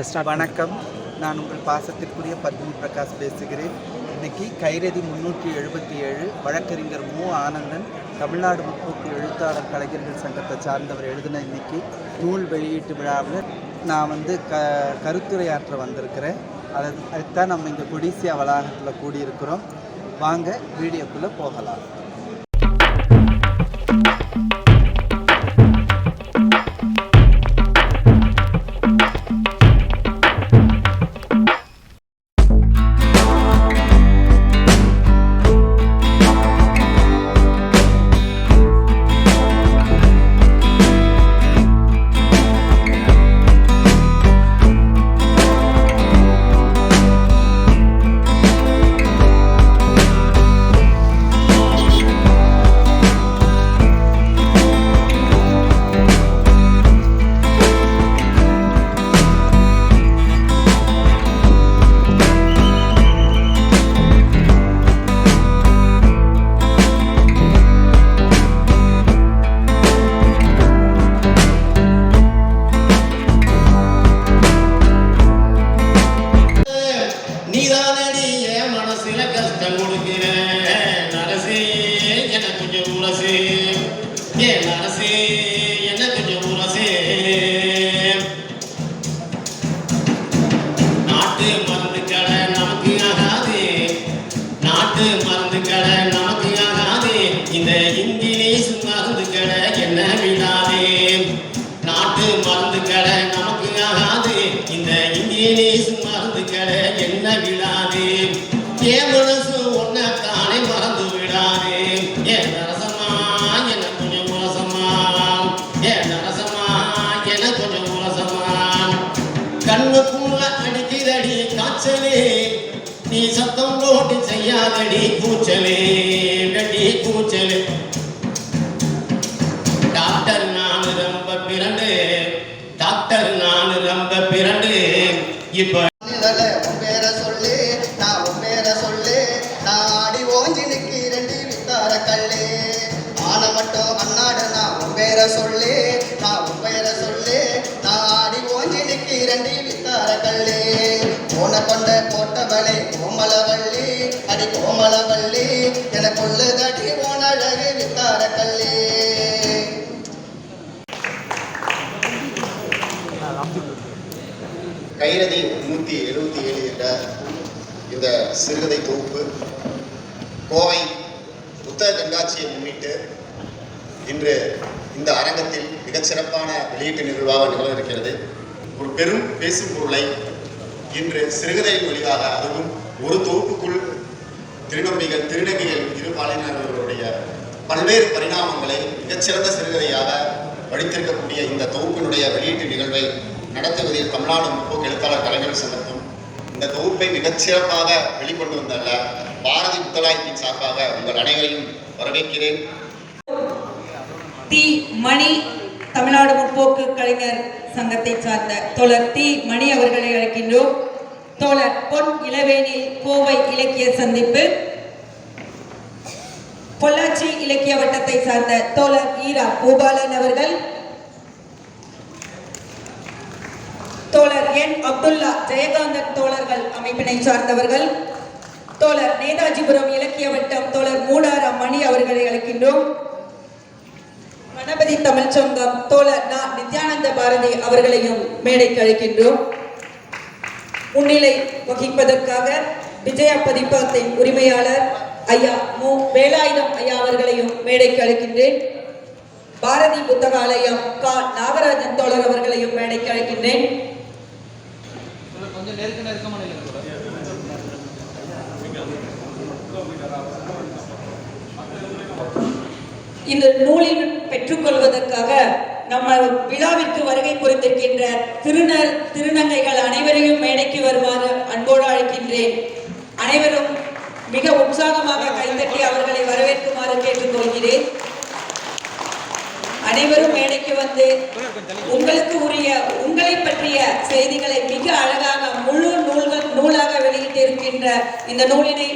வணக்கம். நான் உங்கள் பாசத்திற்குரிய பத்மி பிரகாஷ் பேசுகிறேன். இன்னைக்கு கைரதி முன்னூற்றி எழுபத்தி ஏழு வழக்கறிஞர் மு. ஆனந்தன் தமிழ்நாடு முற்போக்கு எழுத்தாளர் கலைஞர்கள் சங்கத்தை சார்ந்தவர் எழுதின இன்னைக்கு நூல் வெளியீட்டு விழாவில் நான் வந்து க கருத்துரையாற்ற வந்திருக்கிறேன். அதை அதுதான் நம்ம இங்கே கொடிசியா வளாகத்தில் கூடியிருக்கிறோம். வாங்க வீடியோக்குள்ளே போகலாம். ரொம்ப இப்ப பேர சொல்லு நான் உன் பேர சொல்லு. நான் ஆடி ஓஞ்சினுக்கு நிக்கிறேன்டி வித்தார கல்லு ஆன மட்டும் அண்ணாடு நான் உன் பேர சொல்லு. நான் உன் பேர சொல்லு. நான் ஆடி ஓஞ்சி நிக்கிறேன்டி வித்தார கல்லு போன கொண்ட போட்டவளே கோமலவள்ளி அடி கோமலவள்ளி கைரதி நூற்றி எழுபத்தி ஏழு என்ற இந்த சிறுகதை தொகுப்பு கோவை புத்தக கண்காட்சியை முன்னிட்டு இன்று இந்த அரங்கத்தில் மிகச்சிறப்பான வெளியீட்டு நிகழ்வாக நிகழ இருக்கிறது ஒரு பெரும் பேசும் பொருளை இன்று சிறுகதையின் வழியாக அதுவும் ஒரு தொகுப்புக்குள் திருநம்பிகள் திருநங்கைகள் இரு பாலினர்களுடைய பல்வேறு பரிணாமங்களை மிகச்சிறந்த சிறுகதையாக படித்திருக்கக்கூடிய இந்த தொகுப்பினுடைய வெளியீட்டு நிகழ்வை நடத்துவதில் தமிழ்நாடு முற்போக்கு எழுத்தாளர் கலைஞர் சங்கத்தும் இந்த தொகுப்பை மிகச்சிறப்பாக வெளிக்கொண்டு வந்தல்ல. பாரதி புத்தகாயத்தின் சார்பாக உங்கள் அனைவரையும் வரவேற்கிறேன். தி மணி தமிழ்நாடு முற்போக்கு கலைஞர் சங்கத்தை சார்ந்த தோழர் தி மணி அவர்களை அழைக்கின்றோம். தோழர் பொன் இளவேணி கோவை இலக்கிய சந்திப்பு. பொள்ளாச்சி இலக்கிய வட்டத்தை சார்ந்த தோழர் ஈரா கோபாலன் அவர்கள். தோழர் என் அப்துல்லா ஜெயகாந்தன் தோழர்கள் அமைப்பினை சார்ந்தவர்கள். தோழர் நேதாஜிபுரம் இலக்கிய வட்டம் தோழர் மூடாரா மணி அவர்களை அழைக்கின்றோம். கணபதி தமிழ்ச்சங்கம் தோழர் நா நித்யானந்த பாரதி அவர்களையும் மேடைக்கு அழைக்கின்றோம். முன்னிலை வகிப்பதற்காக விஜயா பதிப்பகத்தின் உரிமையாளர் ஐயா மு. வேலாயுதம் ஐயா அவர்களையும் மேடைக்கு அழைக்கின்றேன். பாரதி புத்தகாலயம் கா. நாகராஜன் தோழர் அவர்களையும் மேடைக்கு அழைக்கின்றேன். இந்த நூலில் பெற்றுக்கொள்வதற்காக நம்ம விழாவிற்கு வருகை புரிந்திருக்கின்ற திருநர் திருநங்கைகள் அனைவரையும் மேடைக்கு வருமாறு அன்போடு அழைக்கின்றேன். அனைவரும் மிக உற்சாகமாக கைத்தட்டி அவர்களை வரவேற்குமாறு கேட்டுக்கொள்கிறேன். அனைவரும் மேடைக்கு வந்து உங்களுக்கு உரிய உங்களை பற்றிய செய்திகளை மிக அழகாக முழு நூல்கள் நூலாக வெளியிட்டிருக்கின்ற இந்த நூலினை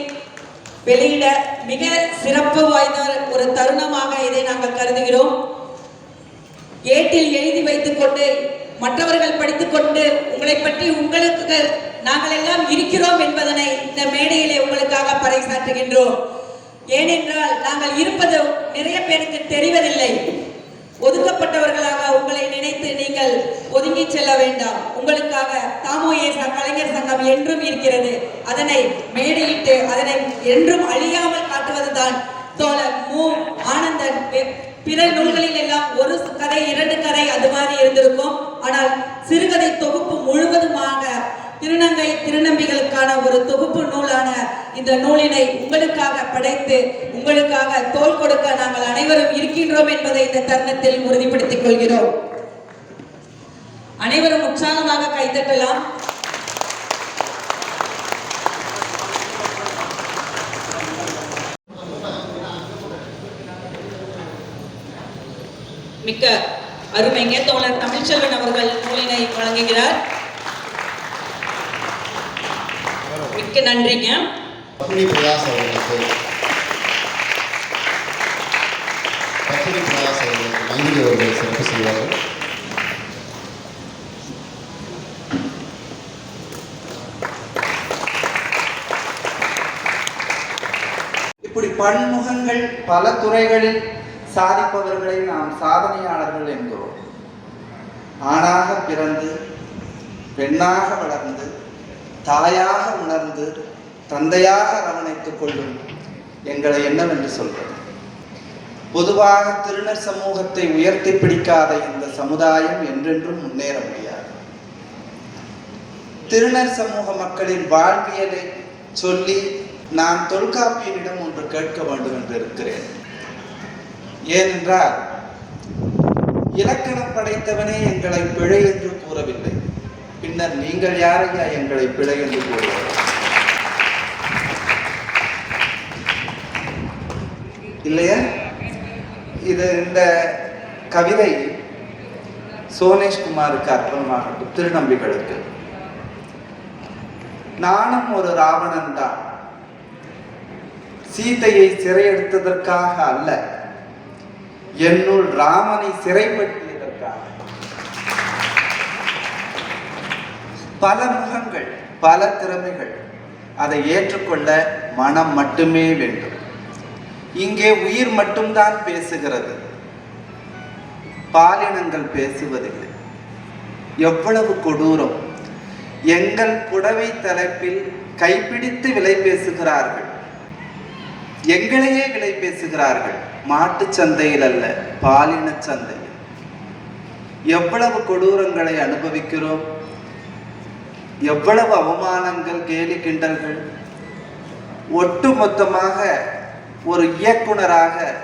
வெளியிட மிக சிறப்பு வாய்ந்த ஒரு தருணமாக இதை நாங்கள் கருதுகிறோம். ஏட்டில் எழுதி வைத்துக் கொண்டு மற்றவர்கள் படித்துக்கொண்டு உங்களை பற்றி உங்களுக்கு நாங்கள் எல்லாம் இருக்கிறோம் என்பதனை இந்த மேடையிலே உங்களுக்காக பறைசாற்றுகின்றோம். ஏனென்றால் நாங்கள் இருப்பது நிறைய பேருக்கு தெரிவதில்லை. ஒதுக்கப்பட்டவர்களாக உங்களை நினைத்து நீங்கள் ஒதுங்கி செல்ல வேண்டாம். உங்களுக்காக தாமோயே கலைஞர் சங்கம் என்றும் இருக்கிறது. அதனை மேடையிட்டு அதனை என்றும் அழியாமல் காட்டுவதுதான் தோழர் மு. ஆனந்தன். பிற நூல்களில் எல்லாம் ஒரு கதை இரண்டு கதை அது மாதிரி இருந்திருக்கும். ஆனால் சிறுகதை தொகுப்பு முழுவதுமாக திருநங்கை திருநம்பிகளுக்கான ஒரு தொகுப்பு நூலான இந்த நூலினை உங்களுக்காக படைத்து உங்களுக்காக தோல் கொடுக்க நாங்கள் அனைவரும் இருக்கின்றோம் என்பதை இந்த தருணத்தில் உறுதிப்படுத்திக் கொள்கிறோம். அனைவரும் உற்சாகமாக கைதட்டலாம் மிக்க அருமைங்க தோழர் தமிழ்ச்செல்வன் அவர்கள் நூலினை வழங்குகிறார். மிக்க நன்றிங்க. அவர்களுக்கு அவர்கள் சிறப்பு செய்வார்கள் இப்படி பன்முகங்கள் பல துறைகளில் சாதிப்பவர்களை நாம் சாதனையாளர்கள் என்கிறோம். ஆணாக பிறந்து பெண்ணாக வளர்ந்து தாயாக உணர்ந்து தந்தையாக அரவணைத்துக் கொள்ளும் எங்களை என்னவென்று சொல்வது? பொதுவாக திருநர் சமூகத்தை உயர்த்தி பிடிக்காத இந்த சமுதாயம் என்றென்றும் முன்னேற முடியாது. திருநர் சமூக மக்களின் வாழ்வியலை சொல்லி நான் தொல்காப்பியனிடம் ஒன்று கேட்க வேண்டும் என்று இருக்கிறேன். ஏனென்றால் இலக்கணம் படைத்தவனே எங்களை பிழை என்று கூறவில்லை. பின்னர் நீங்கள் யாரையா எங்களை பிழை என்று கூறுவீர்கள் இல்லையா? இது இந்த கவிதை சோனேஷ்குமாருக்கு அர்ப்பணமாகட்டும் திருநம்பிகளுக்கு. நானும் ஒரு ராவணன் தான். சீதையை சிறையெடுத்ததற்காக அல்ல என்னுள் ராமனை சிறைப்படுத்தியதற்காக. பல முகங்கள் பல திறமைகள் அதை ஏற்றுக்கொள்ள மனம் மட்டுமே வேண்டும். இங்கே உயிர் மட்டும்தான் பேசுகிறது. பாலினங்கள் பேசுவதில்லை. எவ்வளவு கொடூரம். எங்கள் புடவை தலைப்பில் கைப்பிடித்து விலை பேசுகிறார்கள். எங்களையே விலை பேசுகிறார்கள். மாட்டுச் சந்தையில் அல்ல பாலின சந்தையில். எவ்வளவு கொடூரங்களை அனுபவிக்கிறோம். எவ்வளவு அவமானங்கள் கேலி கிண்டல்கள். ஒட்டுமொத்தமாக ஒரு இயக்குனராக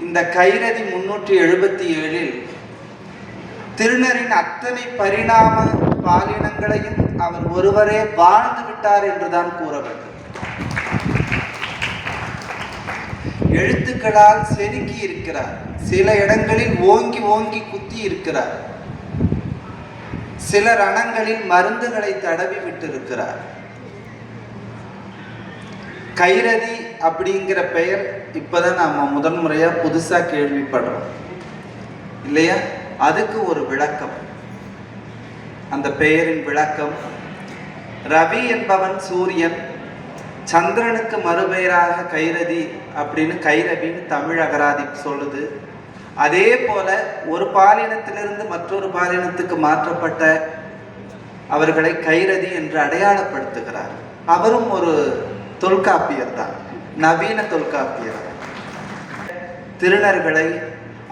இந்த கைரதி முன்னூற்றி எழுபத்தி ஏழில் திருநரின் அத்தனை பரிணாம பாலினங்களையும் அவர் ஒருவரே வாழ்ந்து விட்டார் என்றுதான் கூற வேண்டும். எழுத்துக்களால் செதுக்கி இருக்கிறார். சில இடங்களில் ஓங்கி ஓங்கி குத்தி இருக்கிறார். சில ரணங்களில் மருந்துகளை தடவி விட்டிருக்கிறார். கைரதி அப்படிங்கிற பெயர் இப்பதான் நாம் முதன் முறையாக புதுசாக கேள்விப்படுறோம். இல்லையா? அதுக்கு ஒரு விளக்கம். அந்த பெயரின் விளக்கம் ரவி என்பவன் சூரியன் சந்திரனுக்கு மறுபெயராக கைரதி அப்படின்னு கைரவின்னு தமிழ் அகராதி சொல்லுது. அதே போல ஒரு பாலினத்திலிருந்து மற்றொரு பாலினத்துக்கு மாற்றப்பட்ட அவர்களை கைரதி என்று அடையாளப்படுத்துகிறார். அவரும் ஒரு தொல்காப்பியர் தான் நவீன தொல்காப்பியர். திருநர்களை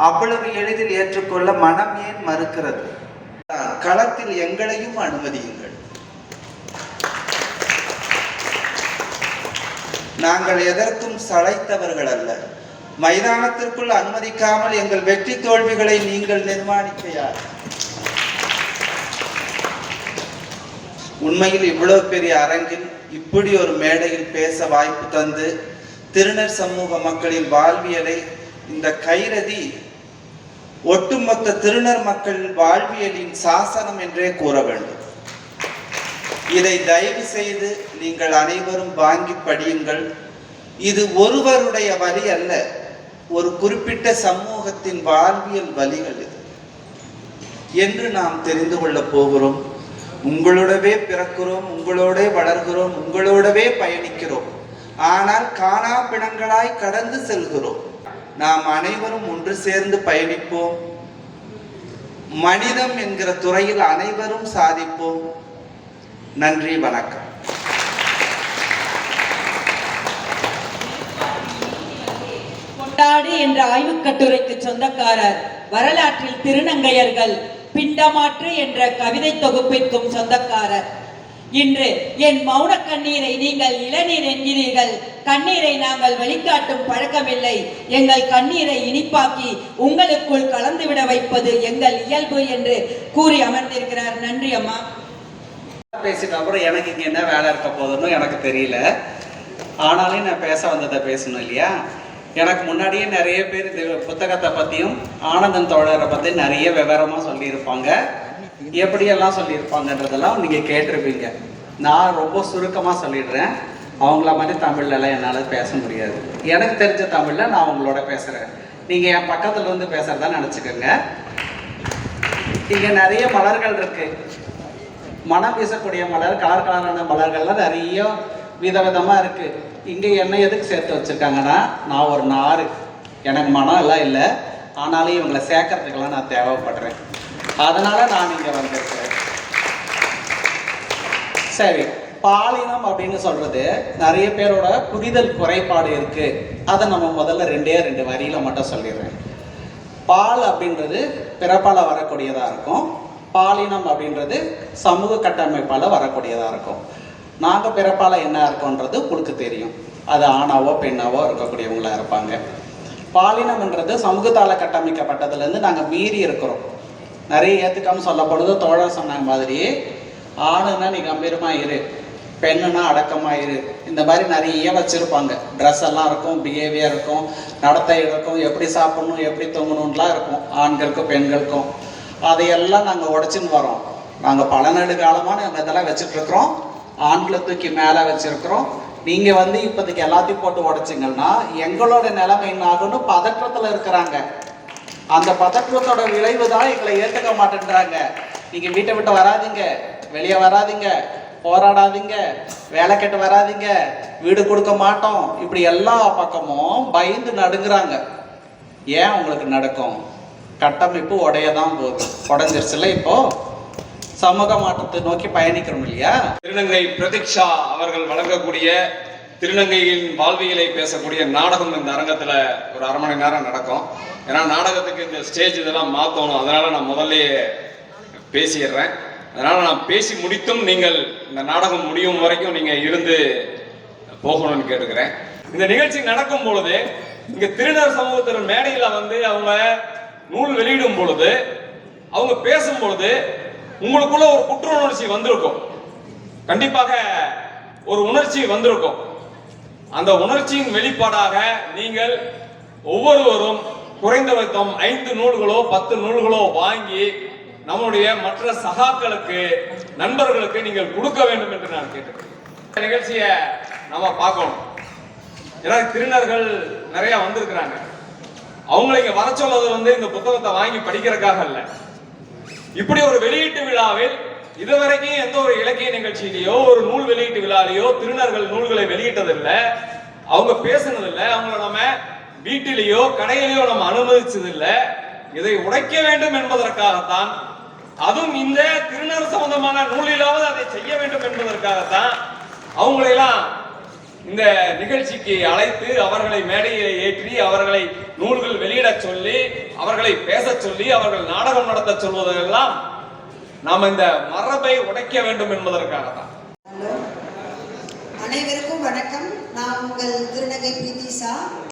அவ்வளவு எளிதில் ஏற்றுக்கொள்ள மனம் ஏன் மறுக்கிறது? களத்தில் எங்களையும் அனுமதியுங்கள். நாங்கள் எதற்கும் சளைத்தவர்கள் அல்ல. மைதானத்திற்குள் அனுமதிக்காமல் எங்கள் வெற்றி தோல்விகளை நீங்கள் நிர்மாணிக்க யார் உண்மையில் இவ்வளவு பெரிய அரங்கில் இப்படி ஒரு மேடையில் பேச வாய்ப்பு தந்து திருநர் சமூக மக்களின் வாழ்வியலை இந்த கைரதி ஒட்டுமொத்த திருநர் மக்கள் வாழ்வியலின் சாசனம் என்றே கூற வேண்டும். இதை தயவு செய்து நீங்கள் அனைவரும் வாங்கி படியுங்கள். இது ஒருவருடைய வழி அல்ல ஒரு குறிப்பிட்ட சமூகத்தின் வாழ்வியல் வழிகள் இது. என்று நாம் தெரிந்து கொள்ளப் போகிறோம். உங்களோடவே பிறக்கிறோம் உங்களோடே வளர்கிறோம் உங்களோடவே பயணிக்கிறோம். ஆனால் காணா பிணங்களாய் கடந்து செல்கிறோம். நாம் அனைவரும் ஒன்று சேர்ந்து பயணிப்போம். மனிதம் என்கிற துறையில் அனைவரும் சாதிப்போம். நன்றி வணக்கம். கொண்டாடு என்ற ஆய்வுக் கட்டுரைக்கு சொந்தக்காரர் வரலாற்றில் திருநங்கையர்கள் பிண்டமாற்று என்ற கவிதை தொகுப்பிற்கும் சொந்தக்காரர். இன்று என் மௌன கண்ணீரை நீங்கள் இளநீர் என்கிறீர்கள். கண்ணீரை நாங்கள் வெளிக்காட்டும் பழக்கமில்லை. எங்கள் கண்ணீரை இனிப்பாக்கி உங்களுக்குள் கலந்துவிட வைப்பது எங்கள் இயல்பு என்று கூறி அமர்ந்திருக்கிறார். நன்றி அம்மா. பேசிட்டு அப்புறம் எனக்கு இங்கே என்ன வேலை இருக்க போதுன்னு எனக்கு தெரியல. ஆனாலும் நான் பேச வந்ததை பேசணும் இல்லையா? எனக்கு முன்னாடியே நிறைய பேர் இந்த புத்தகத்தை பற்றியும் ஆனந்தன் தோழரை பற்றி நிறைய விவரமாக சொல்லியிருப்பாங்க. எப்படியெல்லாம் சொல்லியிருப்பாங்கன்றதெல்லாம் நீங்கள் கேட்டிருப்பீங்க. நான் ரொம்ப சுருக்கமாக சொல்லிடுறேன். அவங்கள மாதிரி தமிழ்லலாம் என்னால் பேச முடியாது. எனக்கு தெரிஞ்ச தமிழில் நான் உங்களோட பேசுகிறேன் நீங்கள் என் பக்கத்தில் வந்து பேசுகிறதா நினச்சிக்கோங்க. இங்கே நிறைய மலர்கள் இருக்குது மனம் வீசக்கூடிய மலர் கலர் கலரான மலர்கள்லாம் நிறைய விதவிதமாக இருக்குது இங்கே என்னை எதுக்கு சேர்த்து வச்சுருக்காங்கன்னா நான் ஒரு நாறு. எனக்கு மனம் எல்லாம் இல்லை. ஆனாலும் இவங்களை சேர்க்கறதுக்கெல்லாம் நான் தேவைப்படுறேன். அதனால் நான் இங்கே வந்திருக்கிறேன். சரி பாலினம் அப்படின்னு சொல்கிறது நிறைய பேரோட புரிதல் குறைபாடு இருக்குது அதை நம்ம முதல்ல ரெண்டே ரெண்டு வரியில் மட்டும் சொல்லிடுறேன். பால் அப்படின்றது பிறப்பால் வரக்கூடியதாக இருக்கும். பாலினம் அப்படின்றது சமூக கட்டமைப்பால் வரக்கூடியதாக இருக்கும். நாங்கள் பிறப்பால் என்ன இருக்கோன்றது உங்களுக்கு தெரியும். அது ஆணாவோ பெண்ணாவோ இருக்கக்கூடியவங்களா இருப்பாங்க. பாலினம்ன்றது சமூகத்தால் கட்டமைக்கப்பட்டதுலேருந்து நாங்கள் மீறி இருக்கிறோம். நிறைய ஏற்றுக்காமல் சொல்லப்படுது தோழர் சொன்ன மாதிரி ஆணுன்னா நீ கம்பீரமாக இரு பெண்ணுனா அடக்கமாக இரு. இந்த மாதிரி நிறைய வச்சுருப்பாங்க. ட்ரெஸ் எல்லாம் இருக்கும் பிஹேவியர் இருக்கும் நடத்தை இருக்கும் எப்படி சாப்பிடணும் எப்படி தூங்கணும்லாம் இருக்கும். ஆண்களுக்கும் பெண்களுக்கும். அதையெல்லாம் நாங்கள் உடச்சின்னு வரோம். நாங்கள் பல நெடு காலமாக நாங்கள் இதெல்லாம் வச்சுட்டு இருக்கிறோம். ஆண்களை தூக்கி மேலே வச்சிருக்கிறோம். நீங்க வந்து இப்போதைக்கு எல்லாத்தையும் போட்டு உடைச்சிங்கன்னா எங்களோட நிலைமை என்ன ஆகும்னு பதற்றத்தில் இருக்கிறாங்க. அந்த பதற்றத்தோட விளைவு தான் எங்களை ஏற்றுக்க மாட்டேன்றாங்க. நீங்க வீட்டை விட்டு வராதீங்க வெளியே வராதீங்க போராடாதீங்க வேலை கெட்டு வராதீங்க வீடு கொடுக்க மாட்டோம். இப்படி எல்லா பக்கமும் பயந்து நடுங்குறாங்க. ஏன் உங்களுக்கு நடக்கும்? கட்டமைப்பு உடைய தான் போகுது உடஞ்சிருச்சுல இப்போது சமூக மாற்றத்தை நோக்கி பயணிக்கிறோம் இல்லையா? திருநங்கை பிரதீக்ஷா அவர்கள் வழங்கக்கூடிய திருநங்கையின் வாழ்வியலை பேசக்கூடிய நாடகம் இந்த அரங்கத்தில் ஒரு அரை மணி நேரம் நடக்கும். ஏன்னா நாடகத்துக்கு இந்த ஸ்டேஜ் இதெல்லாம் மாற்றணும் அதனால் நான் முதல்லயே பேசிடுறேன். அதனால் நான் பேசி முடித்தும் நீங்கள் இந்த நாடகம் முடியும் வரைக்கும் நீங்கள் இருந்து போகணும்னு கேட்டுக்கிறேன். இந்த நிகழ்ச்சி நடக்கும் பொழுது இங்கே திருநர் சமூகத்தின் மேடையில் வந்து அவங்க நூல் வெளியிடும் பொழுது அவங்க பேசும் பொழுது உங்களுக்குள்ள ஒரு குற்ற உணர்ச்சி வந்திருக்கும். கண்டிப்பாக ஒரு உணர்ச்சி வந்திருக்கும். அந்த உணர்ச்சியின் வெளிப்பாடாக நீங்கள் ஒவ்வொருவரும் குறைந்தபட்சம் ஐந்து நூல்களோ பத்து நூல்களோ வாங்கி நம்முடைய மற்ற சகாக்களுக்கு நண்பர்களுக்கு நீங்கள் கொடுக்க வேண்டும் என்று நான் கேட்டுக்கிறேன் நிகழ்ச்சியை நம்ம பார்க்கணும். ஏன்னா திருநர்கள் நிறைய வந்திருக்கிறாங்க. அவங்களை இங்க வர சொல்றது வந்து இந்த புத்தகத்தை வாங்கி படிக்கிறதுக்காக இல்லை இப்படி ஒரு வெளியீட்டு விழாவில் இதுவரைக்கும் எந்த ஒரு இலக்கிய நிகழ்ச்சியிலேயோ ஒரு நூல் வெளியீட்டு விழாலேயோ திருநர்கள் நூல்களை வெளியிட்டதில்லை. அவங்க பேசுனதில்லை. அவங்கள நம்ம வீட்டிலேயோ கடையிலேயோ நம்ம அனுமதிச்சதில்லை. இதை உடைக்க வேண்டும் என்பதற்காகத்தான் அதுவும் இந்த திருநர் சம்பந்தமான நூலிலாவது அதை செய்ய வேண்டும் என்பதற்காகத்தான் அவங்களையெல்லாம் இந்த நிகழ்ச்சிக்கு அழைத்து அவர்களை மேடையை ஏற்றி அவர்களை நூல்கள் வெளியிடச் சொல்லி அவர்களை பேசச் சொல்லி அவர்கள் நாடகம் நடத்த சொல்வதெல்லாம் நாம் இந்த மரபை உடைக்க வேண்டும் என்பதற்காக தான் அனைவருக்கும் வணக்கம். நான் உங்கள் திருநகை பிரீத்திசா